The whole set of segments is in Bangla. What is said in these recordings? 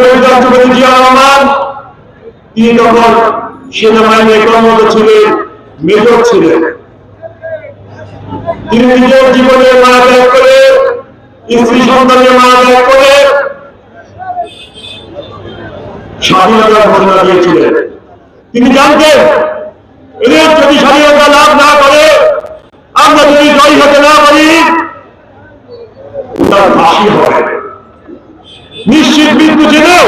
শহীদ রাষ্ট্রপতি জিয়া রহমান তিনি তখন সেনাবাহিনী কর্মরত ছিলেন, মেজর ছিলেন। তিনি নিজের জীবনে মারা ত্যাগ করে স্ত্রী সন্তানের মারা ত্যাগ করে স্বাধীনতার ঘোষণা দিয়েছিলেন। তিনি জানতেন, এদের যদি স্বাধীনতা লাভ না করে আমরা যদি জয় হতে না পারি তার ফাঁসি হবে নিশ্চিত মৃত্যু জেনেও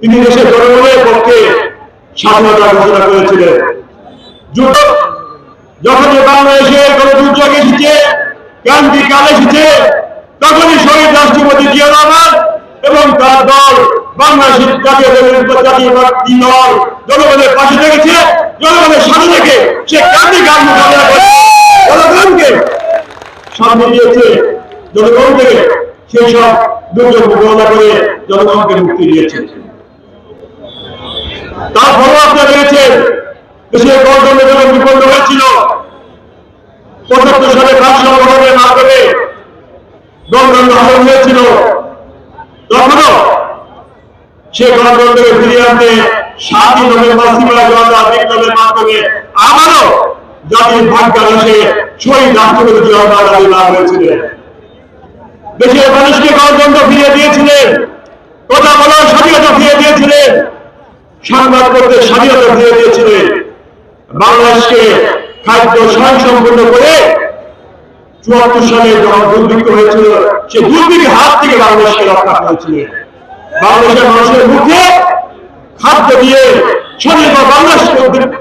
তিনি দেশের জনগণের পক্ষে স্বাধীনতা ঘোষণা করেছিলেন। যুদ্ধ যখন বাংলাদেশে কোন এসেছে ক্রান্তি কাল এসেছে তখনই শহীদ রাষ্ট্রপতি জিয়া রহমান এবং তার দল বাংলাদেশের জাতীয় জাতীয় দল জনগণের পাশে থেকেছে জনগণের সাথে থেকে সে কাল মোকাবিলা করে। জনগণকে সামনে দিয়েছে জনগণ থেকে সেই সব দুর্যোগ মোকাবিলা করে জনগণকে মুক্তি দিয়েছে তারপরও আপনারা দেখেছেন দেশের গণতন্ত্র যখন বিপন্ন হয়েছিল, পঁচাত্তর সালে ভাষা আন্দোলনের মাধ্যমে গণতন্ত্র হারণ হয়েছিল। তখনও সে গণতন্ত্রকে ফিরিয়ে আনতে স্বাধীন নভেম্বর সিমলা জনতা বিপ্লবের মাধ্যমে আবারও জাতির শহীদ রাষ্ট্রপতি হয়েছিলেন দেশের মানুষকে গণতন্ত্র ফিরিয়ে দিয়েছিলেন কথা বলার স্বাধীনতা ফিরিয়ে দিয়েছিলেন সংবাদ করতে স্বাধীনতা ফিরিয়ে দিয়েছিলেন বাংলাদেশকে খাদ্য স্বয়ং সম্পূর্ণ করে চুয়াত্তর সালে যখন দুর্ভিক্ষ হয়েছিল সে দুর্ভিক্ষের হাত থেকে বাংলাদেশকে রক্ষা করেছিলেন বাংলাদেশের মানুষের মুখে খাদ্য দিয়ে স্বাধীনতা বাংলাদেশকে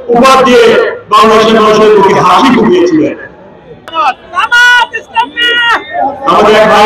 উপহার দিয়ে বাংলাদেশের মানুষের মুখে হাসি ফুটিয়েছিলেন ইসলামী! আমাদের এক ভাই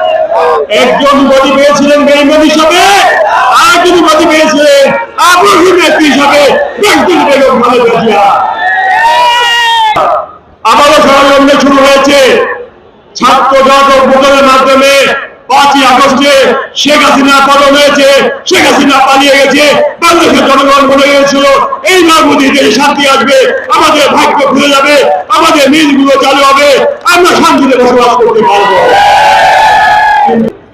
একজন গতি পেয়েছিলেন বেইমানি হিসাবে, আর একজন গতি পেয়েছিলেন আগ্রহী ব্যক্তি হিসাবে, ব্যক্তি বেগম খালেদা আবারও ষড়যন্ত্র শুরু হয়েছে ছাত্র জনতা ভোটের মাধ্যমে পাঁচই আগস্টে শেখ হাসিনা পতন হয়েছে, শেখ হাসিনা পালিয়ে গেছে, বাংলাদেশের জনগণ বলে গিয়েছিল এই নর্মদি দেশে শান্তি আসবে, আমাদের ভাগ্য খুলে যাবে, আমাদের মিলগুলো চালু হবে, আমরা শান্তিতে বসবাস করতে পারব।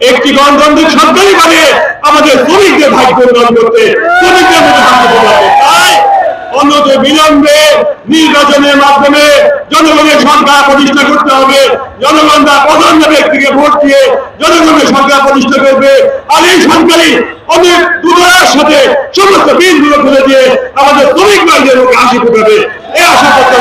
একটি গণতান্ত্রিক সরকারি মানে আমাদের শ্রমিকদের ভাগ্য উন্নয়ন করতে শ্রমিকদের মধ্যে ভাগ্য তাই অন্যত বিলম্বে নির্বাচনের মাধ্যমে জনগণের সরকার প্রতিষ্ঠা করতে হবে, জনগণ তার পছন্দ ব্যক্তিকে ভোট দিয়ে জনগণের সরকার প্রতিষ্ঠা করবে, আর এই সরকারি অনেক দুর্বলার সাথে সমস্ত বিলগুলো খুলে দিয়ে আমাদের শ্রমিক ভাইদের মুখে হাসি ফুটাবে। এই আশা করতে